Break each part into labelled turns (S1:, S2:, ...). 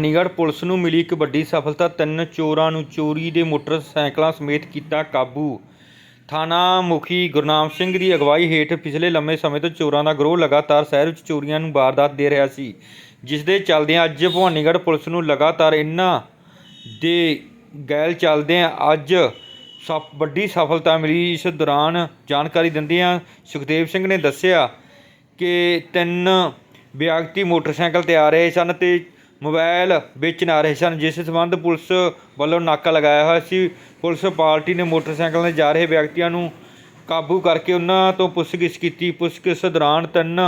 S1: Bhawanigarh police ਨੂੰ ਮਿਲੀ ਇੱਕ ਵੱਡੀ ਸਫਲਤਾ, ਤਿੰਨ ਚੋਰਾਂ ਨੂੰ ਚੋਰੀ ਦੇ ਮੋਟਰਸਾਈਕਲਾਂ ਸਮੇਤ ਕੀਤਾ ਕਾਬੂ। ਥਾਣਾ ਮੁਖੀ ਗੁਰਨਾਮ ਸਿੰਘ ਦੀ ਅਗਵਾਈ ਹੇਠ ਪਿਛਲੇ ਲੰਮੇ ਸਮੇਂ ਤੋਂ ਚੋਰਾਂ ਦਾ ਗਰੋਹ ਲਗਾਤਾਰ ਸ਼ਹਿਰ ਵਿੱਚ ਚੋਰੀਆਂ ਨੂੰ ਵਾਰਦਾਤ ਦੇ ਰਿਹਾ ਸੀ। ਜਿਸ ਦੇ ਚੱਲਦਿਆਂ ਅੱਜ ਭਵਾਨੀਗੜ੍ਹ ਪੁਲਿਸ ਨੂੰ ਲਗਾਤਾਰ ਇਨ੍ਹਾਂ ਦੇ ਗੈਲ ਚੱਲਦਿਆਂ ਅੱਜ ਸਫ, ਵੱਡੀ ਸਫਲਤਾ ਮਿਲੀ। ਇਸ ਦੌਰਾਨ ਜਾਣਕਾਰੀ ਦਿੰਦਿਆਂ ਸੁਖਦੇਵ ਸਿੰਘ ਨੇ ਦੱਸਿਆ ਕਿ ਤਿੰਨ ਵਿਅਕਤੀ ਮੋਟਰਸਾਈਕਲ ਤੇ ਆ ਰਹੇ ਸਨ ਤੇ ਮੋਬਾਈਲ ਵੇਚਣ ਆ ਰਹੇ ਸਨ, ਜਿਸ ਸੰਬੰਧ ਪੁਲਿਸ ਵੱਲੋਂ ਨਾਕਾ ਲਗਾਇਆ ਹੋਇਆ ਸੀ। ਪੁਲਿਸ ਪਾਰਟੀ ਨੇ ਮੋਟਰਸਾਈਕਲ ਤੇ ਜਾ ਰਹੇ ਵਿਅਕਤੀਆਂ ਨੂੰ ਕਾਬੂ ਕਰਕੇ ਉਹਨਾਂ ਤੋਂ ਪੁੱਛਗਿੱਛ ਕੀਤੀ। ਪੁੱਛਗਿੱਛ ਦੌਰਾਨ ਤਿੰਨ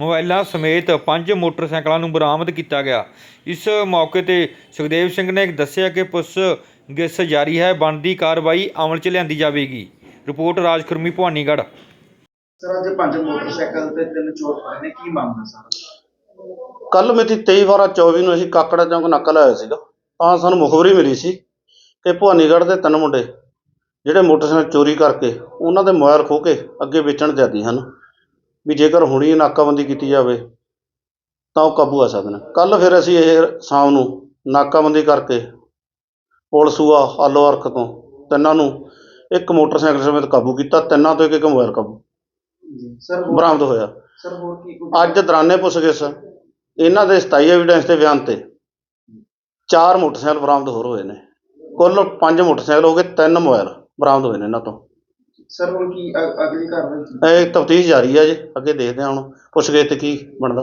S1: ਮੋਬਾਈਲਾਂ ਸਮੇਤ ਪੰਜ ਮੋਟਰਸਾਈਕਲਾਂ ਨੂੰ ਬਰਾਮਦ ਕੀਤਾ ਗਿਆ। ਇਸ ਮੌਕੇ ਤੇ ਸੁਖਦੇਵ ਸਿੰਘ ਨੇ ਦੱਸਿਆ ਕਿ ਪੁੱਛਗਿੱਛ ਜਾਰੀ ਹੈ, ਬਣਦੀ ਕਾਰਵਾਈ ਅਮਲ 'ਚ ਲਿਆਂਦੀ ਜਾਵੇਗੀ। ਰਿਪੋਰਟ ਰਾਜ ਖੁਰਮੀ ਭਵਾਨੀਗੜ੍ਹ।
S2: ਸਰ, ਅੱਜ ਪੰਜ ਮੋਟਰਸਾਈਕਲ ਤੇ ਤਿੰਨ ਚੋਰ ਫੜੇ ਨੇ। ਕੀ ਮਾਮਲਾ ਸਰ?
S3: ਕੱਲ ਮਿਤੀ 23 ਬਾਰਾਂ 24 ਨੂੰ ਅਸੀਂ ਕਾਕੜਾ ਚੌਂਕ ਨਾਕਾ ਲਾਇਆ ਸੀਗਾ। ਤਾਂ ਸਾਨੂੰ ਮੁਖਬਰੀ ਮਿਲੀ ਸੀ ਕਿ ਭਵਾਨੀਗੜ੍ਹ ਦੇ ਤਿੰਨ ਮੁੰਡੇ ਜਿਹੜੇ ਮੋਟਰਸਾਈਕਲ ਚੋਰੀ ਕਰਕੇ ਉਹਨਾਂ ਦੇ ਮੋਬਾਈਲ ਖੋਹ ਕੇ ਅੱਗੇ ਵੇਚਣ ਜਾਂਦੀ ਹਨ। ਵੀ ਜੇਕਰ ਹੁਣੀ ਨਾਕਾਬੰਦੀ ਕੀਤੀ ਜਾਵੇ ਤਾਂ ਉਹ ਕਾਬੂ ਆ ਸਕਦੇ ਨੇ ਕੱਲ ਫਿਰ ਅਸੀਂ ਇਹ ਸ਼ਾਮ ਨੂੰ ਨਾਕਾਬੰਦੀ ਕਰਕੇ ਪੁਲਸੂਆ ਆਲੋ ਅਰਖ ਤੋਂ ਤਿੰਨਾਂ ਨੂੰ ਇੱਕ ਮੋਟਰਸਾਈਕਲ ਸਮੇਤ ਕਾਬੂ ਕੀਤਾ ਤਿੰਨਾਂ ਤੋਂ ਇੱਕ ਇੱਕ ਮੋਬਾਈਲ ਕਾਬੂ
S2: ਜੀ ਸਰ
S3: ਬਰਾਮਦ ਹੋਇਆ।
S2: ਸਰ ਹੋਰ ਕੀ
S3: ਅੱਜ ਦੌਰਾਨੇ ਪੁੱਛਗਿੱਛ ਇਹਨਾਂ ਦੇ 27 ਐਵੀਡੈਂਸ ਦੇ ਬਿਆਨ ਤੇ ਚਾਰ ਮੋਟਰਸਾਈਕਲ ਬਰਾਮਦ ਹੋਰ ਹੋਏ ਨੇ। ਕੁੱਲ ਪੰਜ ਮੋਟਰਸਾਈਕਲ ਹੋ ਗਏ ਤਿੰਨ ਮੋਬਾਈਲ ਬਰਾਮਦ ਹੋਏ ਨੇ ਇਹਨਾਂ ਤੋਂ।
S2: ਸਰ ਹੁਣ ਕੀ ਅ- ਅਗਲੀ ਕਾਰਵਾਈ ਕੀ?
S3: ਇਹ ਤਫਤੀਸ਼ ਜਾਰੀ ਹੈ ਜੀ ਅੱਗੇ ਦੇਖਦੇ ਹਾਂ ਹੁਣ ਪੁੱਛਗਿੱਛ ਤੇ ਕੀ ਬਣਦਾ।